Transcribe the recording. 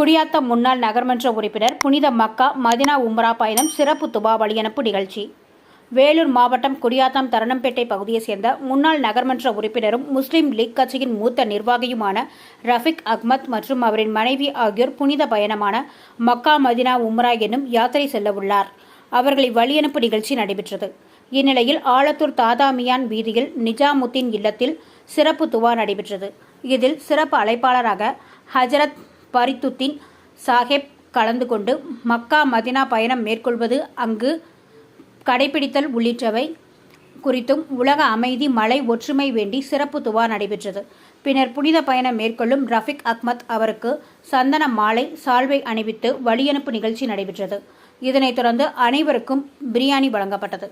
குடியாத்தம் முன்னாள் நகர்மன்ற உறுப்பினர் புனித மக்கா மதினா உம்ரா பயணம் சிறப்பு துபா வழியனுப்பு நிகழ்ச்சி வேலூர் மாவட்டம் குடியாத்தம் தரணம்பேட்டை பகுதியைச் சேர்ந்த முன்னாள் நகர்மன்ற உறுப்பினரும் முஸ்லிம் லீக் கட்சியின் மூத்த நிர்வாகியுமான ரஃபிக் அஹ்மத் மற்றும் அவரின் மனைவி ஆகியோர் புனித பயணமான மக்கா மதினா உம்ரா என்னும் யாத்திரை செல்ல உள்ளார். அவர்களை வழியனுப்பு நிகழ்ச்சி நடைபெற்றது. இந்நிலையில் ஆலத்தூர் தாதாமியான் வீதியில் நிஜாமுத்தீன் இல்லத்தில் சிறப்பு துவா நடைபெற்றது. இதில் சிறப்பு அழைப்பாளராக ஹஜரத் பரித்துத்தின் சாஹேப் கலந்து கொண்டு மக்கா மதினா பயணம் மேற்கொள்வது அங்கு கடைபிடித்தல் உள்ளிட்டவை குறித்தும் உலக அமைதி மலை ஒற்றுமை வேண்டி சிறப்பு துவா நடைபெற்றது. பின்னர் புனித பயணம் மேற்கொள்ளும் ரஃபிக் அக்மத் அவருக்கு சந்தன மாலை சால்வை அணிவித்து வழியனுப்பு நிகழ்ச்சி நடைபெற்றது. இதனைத் தொடர்ந்து அனைவருக்கும் பிரியாணி வழங்கப்பட்டது.